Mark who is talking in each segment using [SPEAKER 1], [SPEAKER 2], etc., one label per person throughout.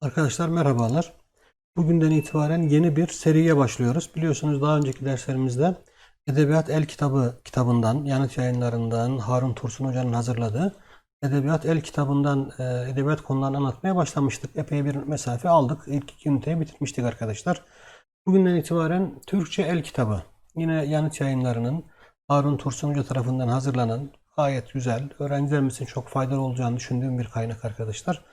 [SPEAKER 1] Arkadaşlar merhabalar. Bugünden itibaren yeni bir seriye başlıyoruz. Biliyorsunuz daha önceki derslerimizde Edebiyat El Kitabı kitabından, Yanıt Yayınlarından Harun Tursun Hoca'nın hazırladığı Edebiyat El Kitabından e, edebiyat konularını anlatmaya başlamıştık. Epey bir mesafe aldık. İlk iki üniteyi bitirmiştik arkadaşlar. Bugünden itibaren Türkçe El Kitabı, yine Yanıt Yayınlarının Harun Tursun Hoca tarafından hazırlanan gayet güzel, öğrencilerimiz için çok faydalı olacağını düşündüğüm bir kaynak arkadaşlar.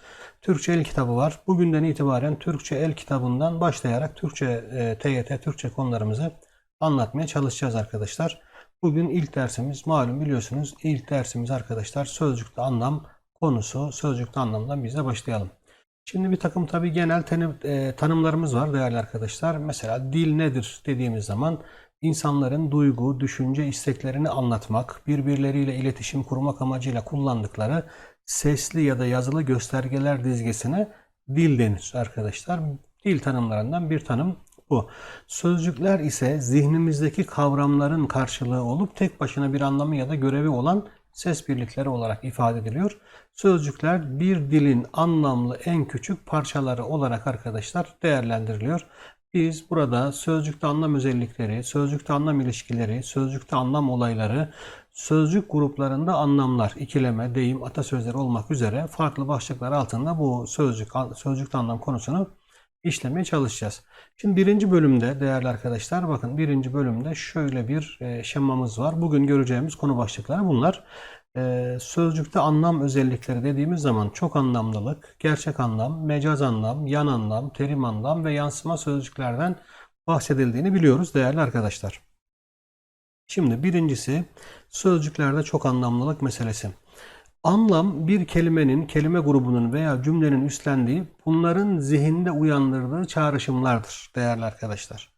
[SPEAKER 1] Türkçe El Kitabı var. Bugünden itibaren Türkçe El Kitabından başlayarak Türkçe e, TYT, Türkçe konularımızı anlatmaya çalışacağız arkadaşlar. Bugün ilk dersimiz malum biliyorsunuz ilk dersimiz arkadaşlar sözcükte anlam konusu. Sözcükte anlamdan biz de başlayalım. Şimdi bir takım tabii genel tanı- e, tanımlarımız var değerli arkadaşlar. Mesela dil nedir dediğimiz zaman insanların duygu, düşünce, isteklerini anlatmak, birbirleriyle iletişim kurmak amacıyla kullandıkları sesli ya da yazılı göstergeler dizgesine dil denir arkadaşlar. Dil tanımlarından bir tanım bu. Sözcükler ise zihnimizdeki kavramların karşılığı olup tek başına bir anlamı ya da görevi olan ses birlikleri olarak ifade ediliyor. Sözcükler bir dilin anlamlı en küçük parçaları olarak arkadaşlar değerlendiriliyor. Biz burada sözcükte anlam özellikleri, sözcükte anlam ilişkileri, sözcükte anlam olayları, sözcük gruplarında anlamlar, ikileme, deyim, atasözleri olmak üzere farklı başlıklar altında bu sözcük sözcükte anlam konusunu işlemeye çalışacağız. Şimdi birinci bölümde değerli arkadaşlar bakın birinci bölümde şöyle bir e, şemamız var. Bugün göreceğimiz konu başlıkları bunlar. E, sözcükte anlam özellikleri dediğimiz zaman çok anlamlılık, gerçek anlam, mecaz anlam, yan anlam, terim anlam ve yansıma sözcüklerden bahsedildiğini biliyoruz değerli arkadaşlar. Şimdi birincisi sözcüklerde çok anlamlılık meselesi. Anlam bir kelimenin, kelime grubunun veya cümlenin üstlendiği, bunların zihinde uyandırdığı çağrışımlardır değerli arkadaşlar.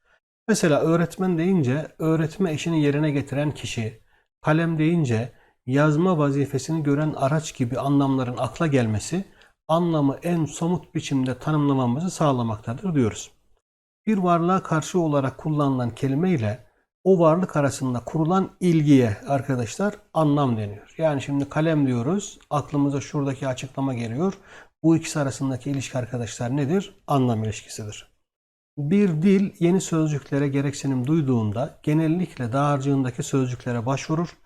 [SPEAKER 1] Mesela öğretmen deyince öğretme işini yerine getiren kişi, kalem deyince yazma vazifesini gören araç gibi anlamların akla gelmesi, anlamı en somut biçimde tanımlamamızı sağlamaktadır diyoruz. Bir varlığa karşı olarak kullanılan kelime ile o varlık arasında kurulan ilgiye arkadaşlar anlam deniyor. Yani şimdi kalem diyoruz. Aklımıza şuradaki açıklama geliyor. Bu ikisi arasındaki ilişki arkadaşlar nedir? Anlam ilişkisidir. Bir dil yeni sözcüklere gereksinim duyduğunda genellikle dağarcığındaki sözcüklere başvurur.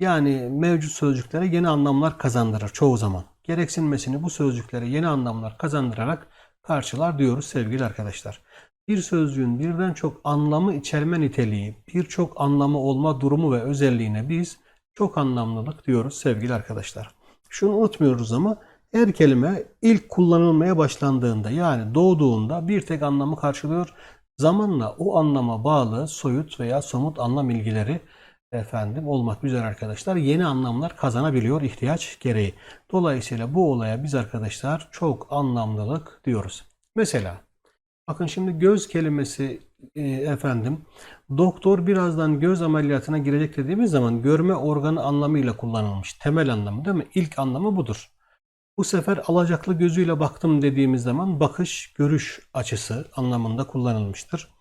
[SPEAKER 1] Yani mevcut sözcüklere yeni anlamlar kazandırır çoğu zaman. Gereksinmesini bu sözcüklere yeni anlamlar kazandırarak karşılar diyoruz sevgili arkadaşlar. Bir sözcüğün birden çok anlamı içerme niteliği, birçok anlamı olma durumu ve özelliğine biz çok anlamlılık diyoruz sevgili arkadaşlar. Şunu unutmuyoruz ama her kelime ilk kullanılmaya başlandığında yani doğduğunda bir tek anlamı karşılıyor. Zamanla o anlama bağlı soyut veya somut anlam ilgileri efendim olmak üzere arkadaşlar yeni anlamlar kazanabiliyor ihtiyaç gereği. Dolayısıyla bu olaya biz arkadaşlar çok anlamlılık diyoruz. Mesela Bakın şimdi göz kelimesi e, efendim doktor birazdan göz ameliyatına girecek dediğimiz zaman görme organı anlamıyla kullanılmış. Temel anlamı değil mi? İlk anlamı budur. Bu sefer alacaklı gözüyle baktım dediğimiz zaman bakış, görüş açısı anlamında kullanılmıştır.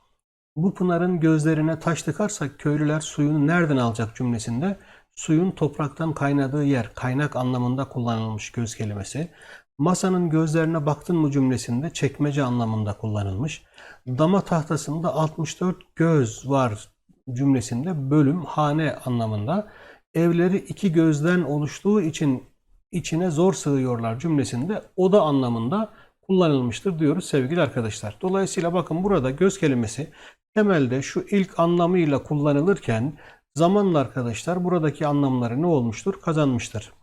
[SPEAKER 1] Bu pınarın gözlerine taş tıkarsak köylüler suyunu nereden alacak cümlesinde suyun topraktan kaynadığı yer, kaynak anlamında kullanılmış göz kelimesi. Masanın gözlerine baktın mı cümlesinde çekmece anlamında kullanılmış. Dama tahtasında 64 göz var cümlesinde bölüm, hane anlamında. Evleri iki gözden oluştuğu için içine zor sığıyorlar cümlesinde oda anlamında kullanılmıştır diyoruz sevgili arkadaşlar. Dolayısıyla bakın burada göz kelimesi temelde şu ilk anlamıyla kullanılırken zamanla arkadaşlar buradaki anlamları ne olmuştur? Kazanmıştır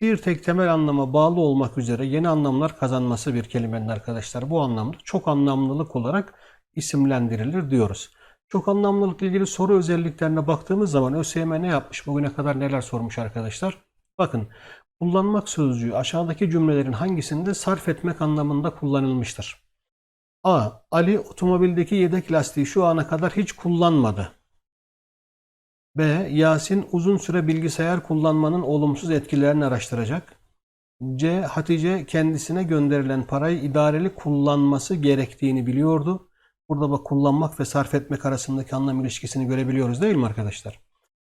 [SPEAKER 1] bir tek temel anlama bağlı olmak üzere yeni anlamlar kazanması bir kelimenin arkadaşlar bu anlamda çok anlamlılık olarak isimlendirilir diyoruz. Çok anlamlılıkla ilgili soru özelliklerine baktığımız zaman ÖSYM ne yapmış? Bugüne kadar neler sormuş arkadaşlar? Bakın kullanmak sözcüğü aşağıdaki cümlelerin hangisinde sarf etmek anlamında kullanılmıştır? A. Ali otomobildeki yedek lastiği şu ana kadar hiç kullanmadı. B. Yasin uzun süre bilgisayar kullanmanın olumsuz etkilerini araştıracak. C. Hatice kendisine gönderilen parayı idareli kullanması gerektiğini biliyordu. Burada bak kullanmak ve sarf etmek arasındaki anlam ilişkisini görebiliyoruz değil mi arkadaşlar?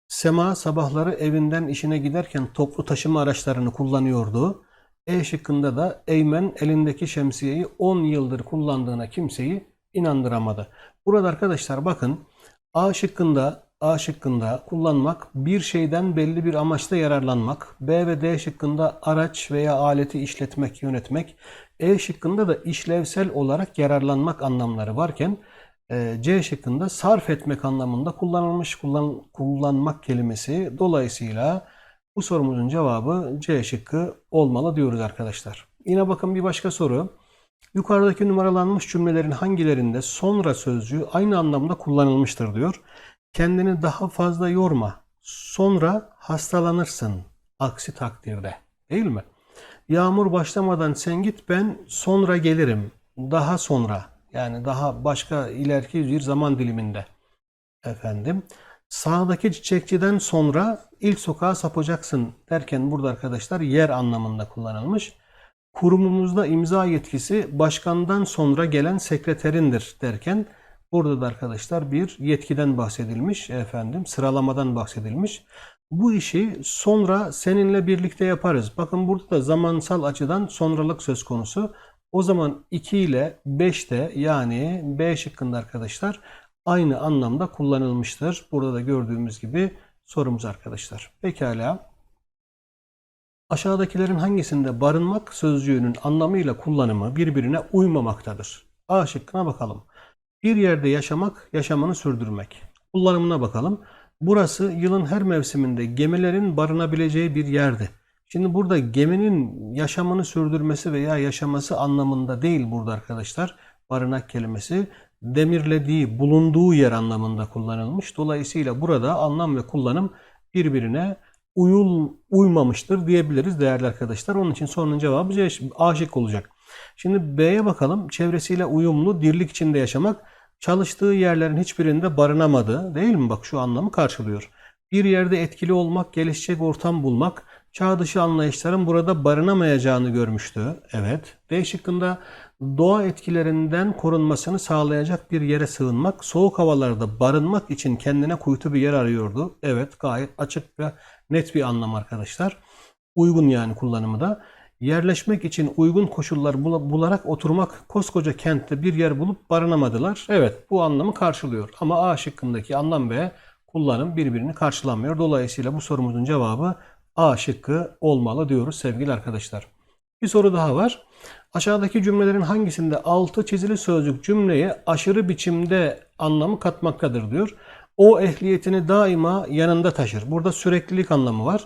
[SPEAKER 1] Sema sabahları evinden işine giderken toplu taşıma araçlarını kullanıyordu. E şıkkında da Eymen elindeki şemsiyeyi 10 yıldır kullandığına kimseyi inandıramadı. Burada arkadaşlar bakın A şıkkında A şıkkında kullanmak bir şeyden belli bir amaçla yararlanmak. B ve D şıkkında araç veya aleti işletmek, yönetmek. E şıkkında da işlevsel olarak yararlanmak anlamları varken e, C şıkkında sarf etmek anlamında kullanılmış kullan, kullanmak kelimesi. Dolayısıyla bu sorumuzun cevabı C şıkkı olmalı diyoruz arkadaşlar. Yine bakın bir başka soru. Yukarıdaki numaralanmış cümlelerin hangilerinde sonra sözcüğü aynı anlamda kullanılmıştır diyor. Kendini daha fazla yorma. Sonra hastalanırsın. Aksi takdirde. Değil mi? Yağmur başlamadan sen git ben sonra gelirim. Daha sonra. Yani daha başka ileriki bir zaman diliminde. Efendim. Sağdaki çiçekçiden sonra ilk sokağa sapacaksın derken burada arkadaşlar yer anlamında kullanılmış. Kurumumuzda imza yetkisi başkandan sonra gelen sekreterindir derken burada da arkadaşlar bir yetkiden bahsedilmiş efendim sıralamadan bahsedilmiş. Bu işi sonra seninle birlikte yaparız. Bakın burada da zamansal açıdan sonralık söz konusu. O zaman 2 ile 5 de yani B şıkkında arkadaşlar aynı anlamda kullanılmıştır. Burada da gördüğümüz gibi sorumuz arkadaşlar. Pekala. Aşağıdakilerin hangisinde barınmak sözcüğünün anlamıyla kullanımı birbirine uymamaktadır? A şıkkına bakalım. Bir yerde yaşamak, yaşamını sürdürmek. Kullanımına bakalım. Burası yılın her mevsiminde gemilerin barınabileceği bir yerdi. Şimdi burada geminin yaşamını sürdürmesi veya yaşaması anlamında değil burada arkadaşlar. Barınak kelimesi demirlediği, bulunduğu yer anlamında kullanılmış. Dolayısıyla burada anlam ve kullanım birbirine uyul, uymamıştır diyebiliriz değerli arkadaşlar. Onun için sorunun cevabı C, A olacak. Şimdi B'ye bakalım. Çevresiyle uyumlu, dirlik içinde yaşamak. Çalıştığı yerlerin hiçbirinde barınamadı. Değil mi? Bak şu anlamı karşılıyor. Bir yerde etkili olmak, gelişecek ortam bulmak, çağ dışı anlayışların burada barınamayacağını görmüştü. Evet. D şıkkında doğa etkilerinden korunmasını sağlayacak bir yere sığınmak, soğuk havalarda barınmak için kendine kuytu bir yer arıyordu. Evet, gayet açık ve net bir anlam arkadaşlar. Uygun yani kullanımı da. Yerleşmek için uygun koşullar bularak oturmak, koskoca kentte bir yer bulup barınamadılar. Evet, bu anlamı karşılıyor. Ama A şıkkındaki anlam ve kullanım birbirini karşılamıyor. Dolayısıyla bu sorumuzun cevabı A şıkkı olmalı diyoruz sevgili arkadaşlar. Bir soru daha var. Aşağıdaki cümlelerin hangisinde altı çizili sözcük cümleye aşırı biçimde anlamı katmaktadır diyor. O ehliyetini daima yanında taşır. Burada süreklilik anlamı var.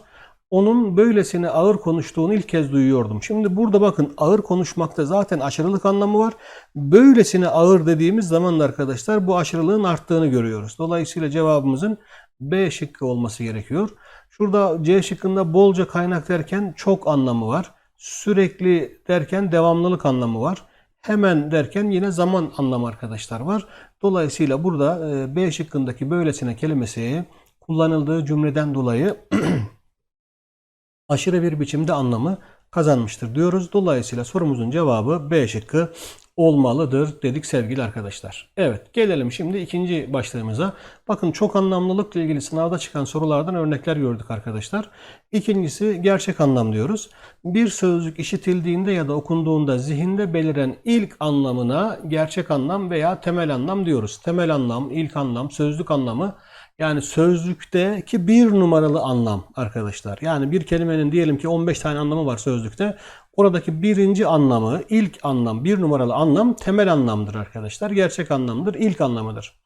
[SPEAKER 1] Onun böylesine ağır konuştuğunu ilk kez duyuyordum. Şimdi burada bakın ağır konuşmakta zaten aşırılık anlamı var. Böylesine ağır dediğimiz zaman arkadaşlar bu aşırılığın arttığını görüyoruz. Dolayısıyla cevabımızın B şıkkı olması gerekiyor. Şurada C şıkkında bolca kaynak derken çok anlamı var. Sürekli derken devamlılık anlamı var. Hemen derken yine zaman anlamı arkadaşlar var. Dolayısıyla burada e, B şıkkındaki böylesine kelimesi kullanıldığı cümleden dolayı aşırı bir biçimde anlamı kazanmıştır diyoruz. Dolayısıyla sorumuzun cevabı B şıkkı olmalıdır dedik sevgili arkadaşlar. Evet gelelim şimdi ikinci başlığımıza. Bakın çok anlamlılıkla ilgili sınavda çıkan sorulardan örnekler gördük arkadaşlar. İkincisi gerçek anlam diyoruz. Bir sözcük işitildiğinde ya da okunduğunda zihinde beliren ilk anlamına gerçek anlam veya temel anlam diyoruz. Temel anlam, ilk anlam, sözlük anlamı yani sözlükteki bir numaralı anlam arkadaşlar. Yani bir kelimenin diyelim ki 15 tane anlamı var sözlükte. Oradaki birinci anlamı, ilk anlam, bir numaralı anlam temel anlamdır arkadaşlar. Gerçek anlamdır, ilk anlamıdır.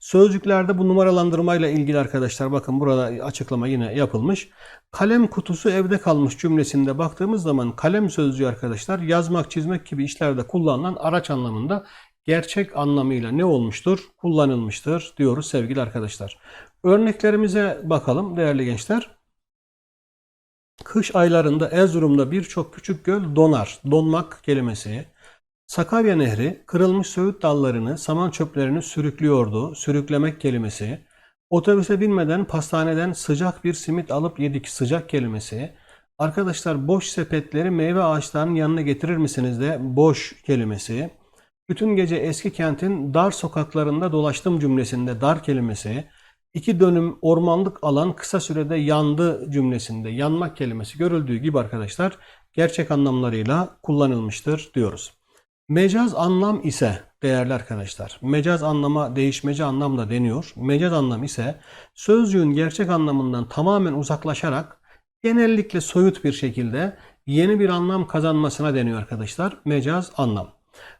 [SPEAKER 1] Sözcüklerde bu numaralandırmayla ilgili arkadaşlar bakın burada açıklama yine yapılmış. Kalem kutusu evde kalmış cümlesinde baktığımız zaman kalem sözcüğü arkadaşlar yazmak, çizmek gibi işlerde kullanılan araç anlamında gerçek anlamıyla ne olmuştur? Kullanılmıştır diyoruz sevgili arkadaşlar. Örneklerimize bakalım değerli gençler. Kış aylarında Erzurum'da birçok küçük göl donar. Donmak kelimesi. Sakarya Nehri kırılmış söğüt dallarını, saman çöplerini sürüklüyordu. Sürüklemek kelimesi. Otobüse binmeden pastaneden sıcak bir simit alıp yedik sıcak kelimesi. Arkadaşlar boş sepetleri meyve ağaçlarının yanına getirir misiniz de boş kelimesi. Bütün gece eski kentin dar sokaklarında dolaştım cümlesinde dar kelimesi. İki dönüm ormanlık alan kısa sürede yandı cümlesinde yanmak kelimesi görüldüğü gibi arkadaşlar gerçek anlamlarıyla kullanılmıştır diyoruz. Mecaz anlam ise değerli arkadaşlar, mecaz anlama değişmeci anlam da deniyor. Mecaz anlam ise sözcüğün gerçek anlamından tamamen uzaklaşarak genellikle soyut bir şekilde yeni bir anlam kazanmasına deniyor arkadaşlar. Mecaz anlam.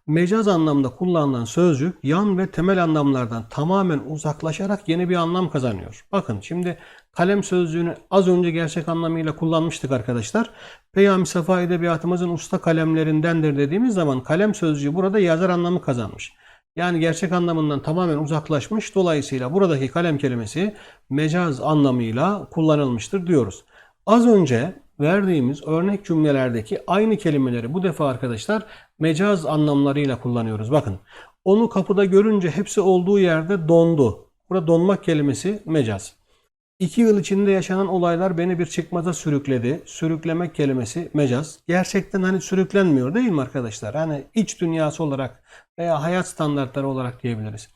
[SPEAKER 1] Mecaz anlamda kullanılan sözcük yan ve temel anlamlardan tamamen uzaklaşarak yeni bir anlam kazanıyor. Bakın şimdi kalem sözcüğünü az önce gerçek anlamıyla kullanmıştık arkadaşlar. Peyami Safa edebiyatımızın usta kalemlerindendir dediğimiz zaman kalem sözcüğü burada yazar anlamı kazanmış. Yani gerçek anlamından tamamen uzaklaşmış. Dolayısıyla buradaki kalem kelimesi mecaz anlamıyla kullanılmıştır diyoruz. Az önce verdiğimiz örnek cümlelerdeki aynı kelimeleri bu defa arkadaşlar mecaz anlamlarıyla kullanıyoruz. Bakın onu kapıda görünce hepsi olduğu yerde dondu. Burada donmak kelimesi mecaz. İki yıl içinde yaşanan olaylar beni bir çıkmaza sürükledi. Sürüklemek kelimesi mecaz. Gerçekten hani sürüklenmiyor değil mi arkadaşlar? Hani iç dünyası olarak veya hayat standartları olarak diyebiliriz.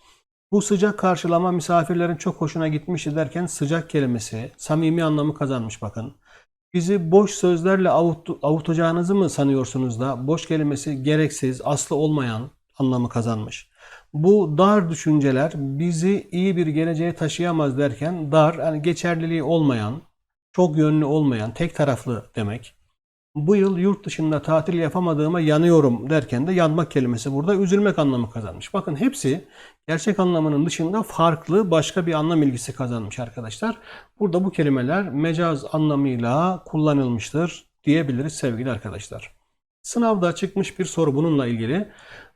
[SPEAKER 1] Bu sıcak karşılama misafirlerin çok hoşuna gitmişti derken sıcak kelimesi samimi anlamı kazanmış bakın. Bizi boş sözlerle avut, avutacağınızı mı sanıyorsunuz da boş kelimesi gereksiz, aslı olmayan anlamı kazanmış. Bu dar düşünceler bizi iyi bir geleceğe taşıyamaz derken dar, yani geçerliliği olmayan, çok yönlü olmayan, tek taraflı demek. Bu yıl yurt dışında tatil yapamadığıma yanıyorum derken de yanmak kelimesi burada üzülmek anlamı kazanmış. Bakın hepsi gerçek anlamının dışında farklı başka bir anlam ilgisi kazanmış arkadaşlar. Burada bu kelimeler mecaz anlamıyla kullanılmıştır diyebiliriz sevgili arkadaşlar. Sınavda çıkmış bir soru bununla ilgili.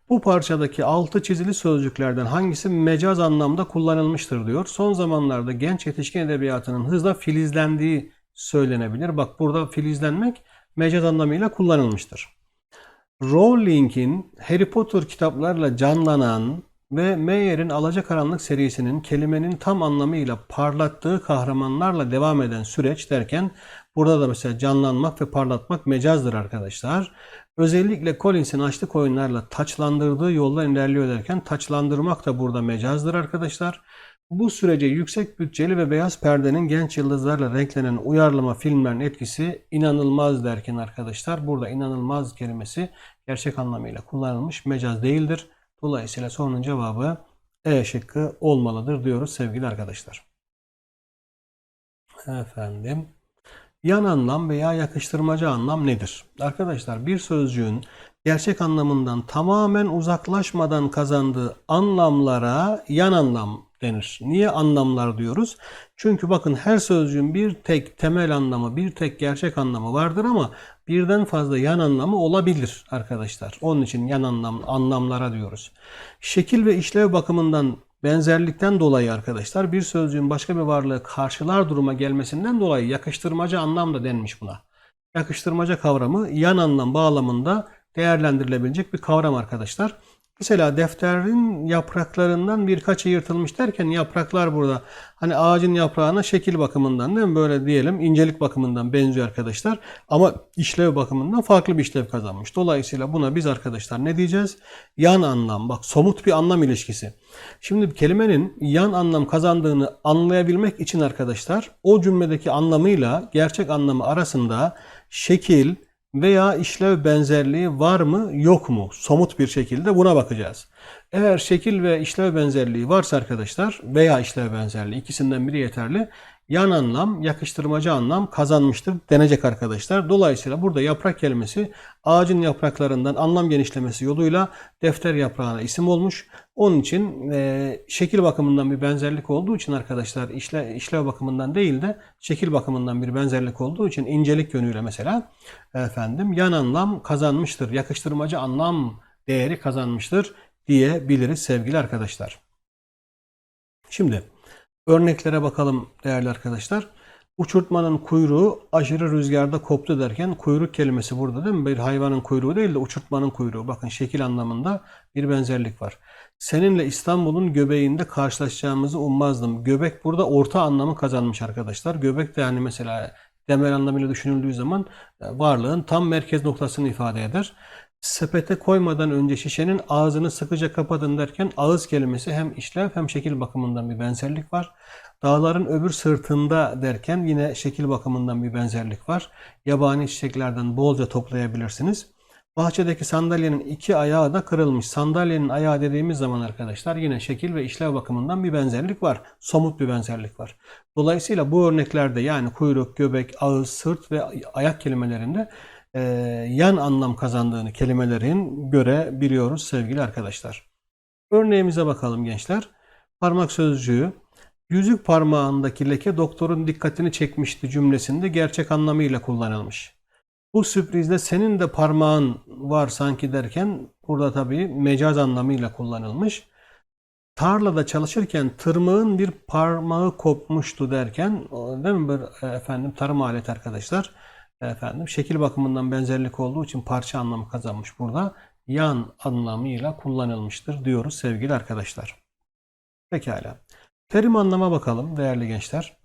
[SPEAKER 1] Bu parçadaki altı çizili sözcüklerden hangisi mecaz anlamda kullanılmıştır diyor. Son zamanlarda genç yetişkin edebiyatının hızla filizlendiği söylenebilir. Bak burada filizlenmek mecaz anlamıyla kullanılmıştır. Rowling'in Harry Potter kitaplarla canlanan ve Mayer'in Alacakaranlık serisinin kelimenin tam anlamıyla parlattığı kahramanlarla devam eden süreç derken burada da mesela canlanmak ve parlatmak mecazdır arkadaşlar. Özellikle Collins'in açlık oyunlarla taçlandırdığı yoldan ilerliyor derken taçlandırmak da burada mecazdır arkadaşlar. Bu sürece yüksek bütçeli ve beyaz perdenin genç yıldızlarla renklenen uyarlama filmlerin etkisi inanılmaz derken arkadaşlar burada inanılmaz kelimesi gerçek anlamıyla kullanılmış mecaz değildir. Dolayısıyla sorunun cevabı E şıkkı olmalıdır diyoruz sevgili arkadaşlar. Efendim. Yan anlam veya yakıştırmacı anlam nedir? Arkadaşlar bir sözcüğün gerçek anlamından tamamen uzaklaşmadan kazandığı anlamlara yan anlam denir. Niye anlamlar diyoruz? Çünkü bakın her sözcüğün bir tek temel anlamı, bir tek gerçek anlamı vardır ama birden fazla yan anlamı olabilir arkadaşlar. Onun için yan anlam anlamlara diyoruz. Şekil ve işlev bakımından benzerlikten dolayı arkadaşlar bir sözcüğün başka bir varlığı karşılar duruma gelmesinden dolayı yakıştırmaca anlam da denmiş buna. Yakıştırmaca kavramı yan anlam bağlamında değerlendirilebilecek bir kavram arkadaşlar. Mesela defterin yapraklarından birkaçı yırtılmış derken yapraklar burada. Hani ağacın yaprağına şekil bakımından değil mi? Böyle diyelim incelik bakımından benziyor arkadaşlar. Ama işlev bakımından farklı bir işlev kazanmış. Dolayısıyla buna biz arkadaşlar ne diyeceğiz? Yan anlam. Bak somut bir anlam ilişkisi. Şimdi kelimenin yan anlam kazandığını anlayabilmek için arkadaşlar o cümledeki anlamıyla gerçek anlamı arasında şekil, veya işlev benzerliği var mı yok mu? Somut bir şekilde buna bakacağız. Eğer şekil ve işlev benzerliği varsa arkadaşlar veya işlev benzerliği ikisinden biri yeterli. Yan anlam, yakıştırmacı anlam kazanmıştır denecek arkadaşlar. Dolayısıyla burada yaprak kelimesi ağacın yapraklarından anlam genişlemesi yoluyla defter yaprağına isim olmuş. Onun için e, şekil bakımından bir benzerlik olduğu için arkadaşlar işle, işlev bakımından değil de şekil bakımından bir benzerlik olduğu için incelik yönüyle mesela efendim yan anlam kazanmıştır. Yakıştırmacı anlam değeri kazanmıştır diyebiliriz sevgili arkadaşlar. Şimdi örneklere bakalım değerli arkadaşlar. Uçurtmanın kuyruğu aşırı rüzgarda koptu derken kuyruk kelimesi burada değil mi? Bir hayvanın kuyruğu değil de uçurtmanın kuyruğu. Bakın şekil anlamında bir benzerlik var. Seninle İstanbul'un göbeğinde karşılaşacağımızı ummazdım. Göbek burada orta anlamı kazanmış arkadaşlar. Göbek de yani mesela temel anlamıyla düşünüldüğü zaman e, varlığın tam merkez noktasını ifade eder. Sepete koymadan önce şişenin ağzını sıkıca kapatın derken ağız kelimesi hem işlev hem şekil bakımından bir benzerlik var. Dağların öbür sırtında derken yine şekil bakımından bir benzerlik var. Yabani çiçeklerden bolca toplayabilirsiniz. Bahçedeki sandalyenin iki ayağı da kırılmış. Sandalyenin ayağı dediğimiz zaman arkadaşlar yine şekil ve işlev bakımından bir benzerlik var. Somut bir benzerlik var. Dolayısıyla bu örneklerde yani kuyruk, göbek, ağız, sırt ve ayak kelimelerinde e, yan anlam kazandığını kelimelerin görebiliyoruz sevgili arkadaşlar. Örneğimize bakalım gençler. Parmak sözcüğü yüzük parmağındaki leke doktorun dikkatini çekmişti cümlesinde gerçek anlamıyla kullanılmış. Bu sürprizde senin de parmağın var sanki derken burada tabii mecaz anlamıyla kullanılmış. Tarlada çalışırken tırmığın bir parmağı kopmuştu derken değil mi bir e, efendim tarım aleti arkadaşlar efendim şekil bakımından benzerlik olduğu için parça anlamı kazanmış burada yan anlamıyla kullanılmıştır diyoruz sevgili arkadaşlar. Pekala. Terim anlama bakalım değerli gençler.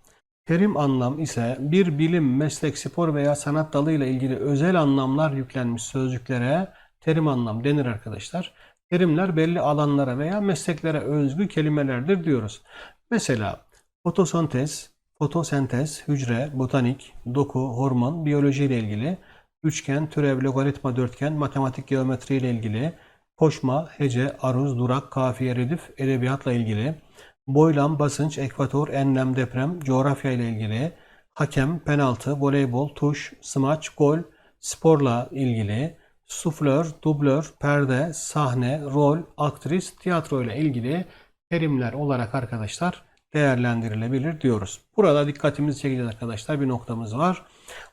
[SPEAKER 1] Terim anlam ise bir bilim, meslek, spor veya sanat dalıyla ilgili özel anlamlar yüklenmiş sözcüklere terim anlam denir arkadaşlar. Terimler belli alanlara veya mesleklere özgü kelimelerdir diyoruz. Mesela fotosentez, fotosentez, hücre, botanik, doku, hormon, biyoloji ile ilgili, üçgen, türev, logaritma, dörtgen, matematik, geometri ile ilgili, koşma, hece, aruz, durak, kafiye, redif, edebiyatla ilgili, boylam, basınç, ekvator, enlem, deprem, coğrafya ile ilgili, hakem, penaltı, voleybol, tuş, smaç, gol, sporla ilgili, suflör, dublör, perde, sahne, rol, aktris, tiyatro ile ilgili terimler olarak arkadaşlar değerlendirilebilir diyoruz. Burada dikkatimizi çekeceğiz arkadaşlar bir noktamız var.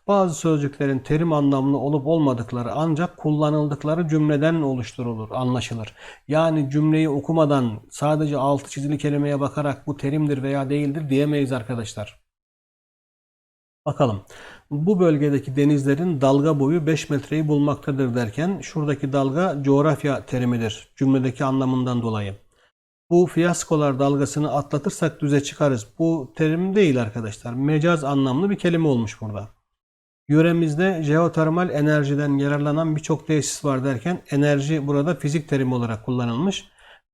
[SPEAKER 1] Bazı sözcüklerin terim anlamlı olup olmadıkları ancak kullanıldıkları cümleden oluşturulur, anlaşılır. Yani cümleyi okumadan sadece altı çizili kelimeye bakarak bu terimdir veya değildir diyemeyiz arkadaşlar. Bakalım. Bu bölgedeki denizlerin dalga boyu 5 metreyi bulmaktadır derken şuradaki dalga coğrafya terimidir cümledeki anlamından dolayı. Bu fiyaskolar dalgasını atlatırsak düze çıkarız. Bu terim değil arkadaşlar. Mecaz anlamlı bir kelime olmuş burada. Yöremizde jeotermal enerjiden yararlanan birçok tesis var derken enerji burada fizik terimi olarak kullanılmış.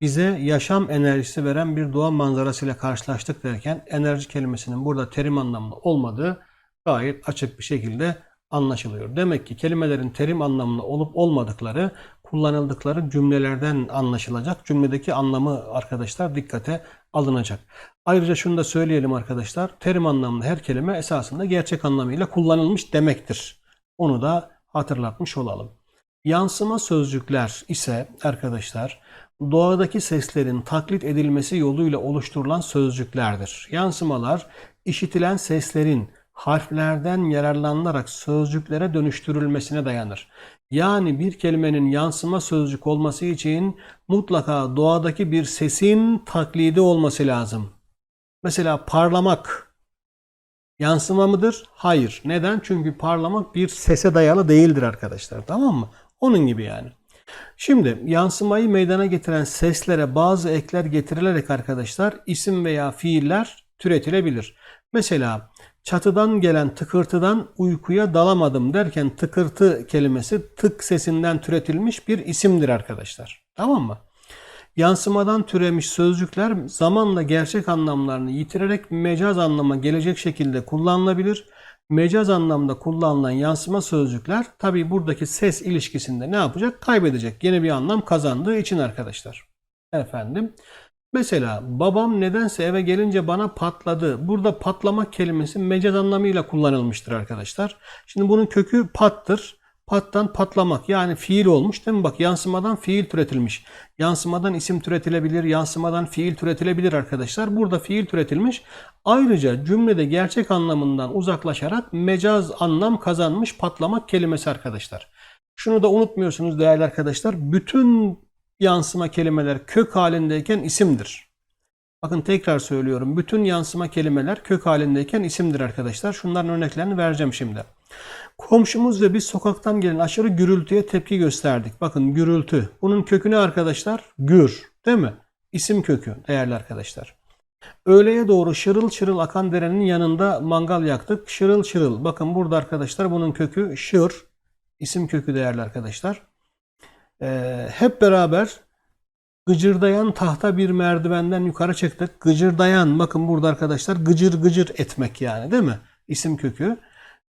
[SPEAKER 1] Bize yaşam enerjisi veren bir doğa manzarasıyla karşılaştık derken enerji kelimesinin burada terim anlamlı olmadığı gayet açık bir şekilde anlaşılıyor. Demek ki kelimelerin terim anlamlı olup olmadıkları kullanıldıkları cümlelerden anlaşılacak. Cümledeki anlamı arkadaşlar dikkate alınacak. Ayrıca şunu da söyleyelim arkadaşlar. Terim anlamlı her kelime esasında gerçek anlamıyla kullanılmış demektir. Onu da hatırlatmış olalım. Yansıma sözcükler ise arkadaşlar doğadaki seslerin taklit edilmesi yoluyla oluşturulan sözcüklerdir. Yansımalar işitilen seslerin harflerden yararlanılarak sözcüklere dönüştürülmesine dayanır. Yani bir kelimenin yansıma sözcük olması için mutlaka doğadaki bir sesin taklidi olması lazım. Mesela parlamak yansıma mıdır? Hayır. Neden? Çünkü parlamak bir sese dayalı değildir arkadaşlar. Tamam mı? Onun gibi yani. Şimdi yansımayı meydana getiren seslere bazı ekler getirilerek arkadaşlar isim veya fiiller türetilebilir. Mesela çatıdan gelen tıkırtıdan uykuya dalamadım derken tıkırtı kelimesi tık sesinden türetilmiş bir isimdir arkadaşlar. Tamam mı? Yansımadan türemiş sözcükler zamanla gerçek anlamlarını yitirerek mecaz anlama gelecek şekilde kullanılabilir. Mecaz anlamda kullanılan yansıma sözcükler tabi buradaki ses ilişkisinde ne yapacak? Kaybedecek. Yeni bir anlam kazandığı için arkadaşlar. Efendim Mesela babam nedense eve gelince bana patladı. Burada patlamak kelimesi mecaz anlamıyla kullanılmıştır arkadaşlar. Şimdi bunun kökü pattır. Pattan patlamak yani fiil olmuş değil mi? Bak yansımadan fiil türetilmiş. Yansımadan isim türetilebilir, yansımadan fiil türetilebilir arkadaşlar. Burada fiil türetilmiş. Ayrıca cümlede gerçek anlamından uzaklaşarak mecaz anlam kazanmış patlamak kelimesi arkadaşlar. Şunu da unutmuyorsunuz değerli arkadaşlar. Bütün yansıma kelimeler kök halindeyken isimdir. Bakın tekrar söylüyorum. Bütün yansıma kelimeler kök halindeyken isimdir arkadaşlar. Şunların örneklerini vereceğim şimdi. Komşumuz ve biz sokaktan gelen aşırı gürültüye tepki gösterdik. Bakın gürültü. Bunun kökü ne arkadaşlar? Gür. Değil mi? İsim kökü değerli arkadaşlar. Öğleye doğru şırıl şırıl akan derenin yanında mangal yaktık. Şırıl şırıl. Bakın burada arkadaşlar bunun kökü şır. İsim kökü değerli arkadaşlar. Ee, hep beraber gıcırdayan tahta bir merdivenden yukarı çıktık. Gıcırdayan bakın burada arkadaşlar gıcır gıcır etmek yani değil mi? İsim kökü.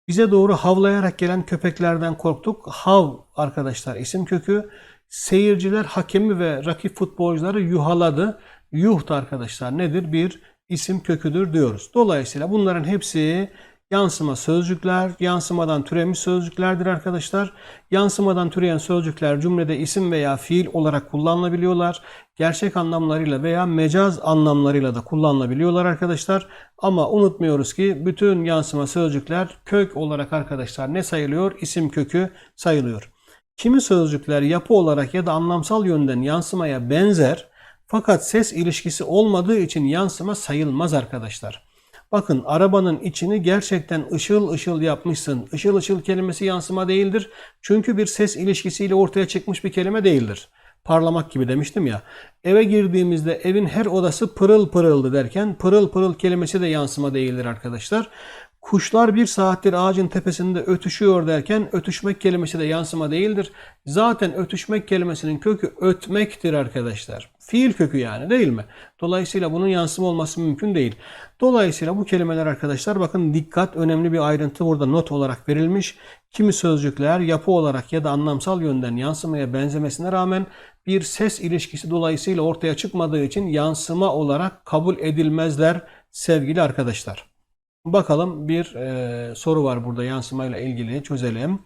[SPEAKER 1] Bize doğru havlayarak gelen köpeklerden korktuk. Hav arkadaşlar isim kökü. Seyirciler hakemi ve rakip futbolcuları yuhaladı. Yuh da arkadaşlar nedir? Bir isim köküdür diyoruz. Dolayısıyla bunların hepsi yansıma sözcükler, yansımadan türemiş sözcüklerdir arkadaşlar. Yansımadan türeyen sözcükler cümlede isim veya fiil olarak kullanılabiliyorlar. Gerçek anlamlarıyla veya mecaz anlamlarıyla da kullanılabiliyorlar arkadaşlar. Ama unutmuyoruz ki bütün yansıma sözcükler kök olarak arkadaşlar ne sayılıyor? İsim kökü sayılıyor. Kimi sözcükler yapı olarak ya da anlamsal yönden yansımaya benzer fakat ses ilişkisi olmadığı için yansıma sayılmaz arkadaşlar. Bakın arabanın içini gerçekten ışıl ışıl yapmışsın. Işıl ışıl kelimesi yansıma değildir. Çünkü bir ses ilişkisiyle ortaya çıkmış bir kelime değildir. Parlamak gibi demiştim ya. Eve girdiğimizde evin her odası pırıl pırıldı derken pırıl pırıl kelimesi de yansıma değildir arkadaşlar. Kuşlar bir saattir ağacın tepesinde ötüşüyor derken ötüşmek kelimesi de yansıma değildir. Zaten ötüşmek kelimesinin kökü ötmektir arkadaşlar. Fiil kökü yani değil mi? Dolayısıyla bunun yansıma olması mümkün değil. Dolayısıyla bu kelimeler arkadaşlar bakın dikkat önemli bir ayrıntı burada not olarak verilmiş. Kimi sözcükler yapı olarak ya da anlamsal yönden yansımaya benzemesine rağmen bir ses ilişkisi dolayısıyla ortaya çıkmadığı için yansıma olarak kabul edilmezler sevgili arkadaşlar. Bakalım bir e, soru var burada yansımayla ilgili çözelim.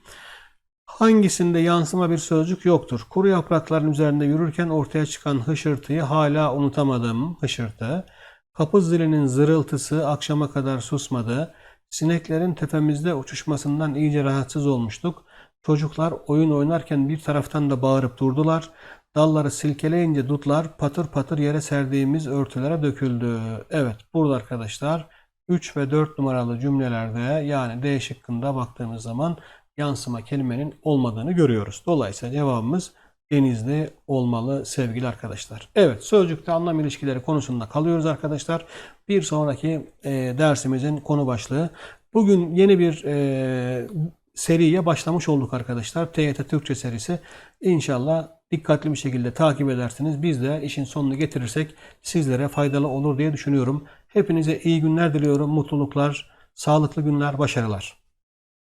[SPEAKER 1] Hangisinde yansıma bir sözcük yoktur? Kuru yaprakların üzerinde yürürken ortaya çıkan hışırtıyı hala unutamadım. Hışırtı. Kapı zilinin zırıltısı akşama kadar susmadı. Sineklerin tepemizde uçuşmasından iyice rahatsız olmuştuk. Çocuklar oyun oynarken bir taraftan da bağırıp durdular. Dalları silkeleyince dutlar patır patır yere serdiğimiz örtülere döküldü. Evet burada arkadaşlar 3 ve 4 numaralı cümlelerde yani D şıkkında baktığımız zaman yansıma kelimenin olmadığını görüyoruz. Dolayısıyla cevabımız denizli olmalı sevgili arkadaşlar. Evet sözcükte anlam ilişkileri konusunda kalıyoruz arkadaşlar. Bir sonraki e, dersimizin konu başlığı. Bugün yeni bir e, seriye başlamış olduk arkadaşlar. TYT Türkçe serisi. İnşallah dikkatli bir şekilde takip edersiniz. Biz de işin sonunu getirirsek sizlere faydalı olur diye düşünüyorum. Hepinize iyi günler diliyorum. Mutluluklar, sağlıklı günler, başarılar.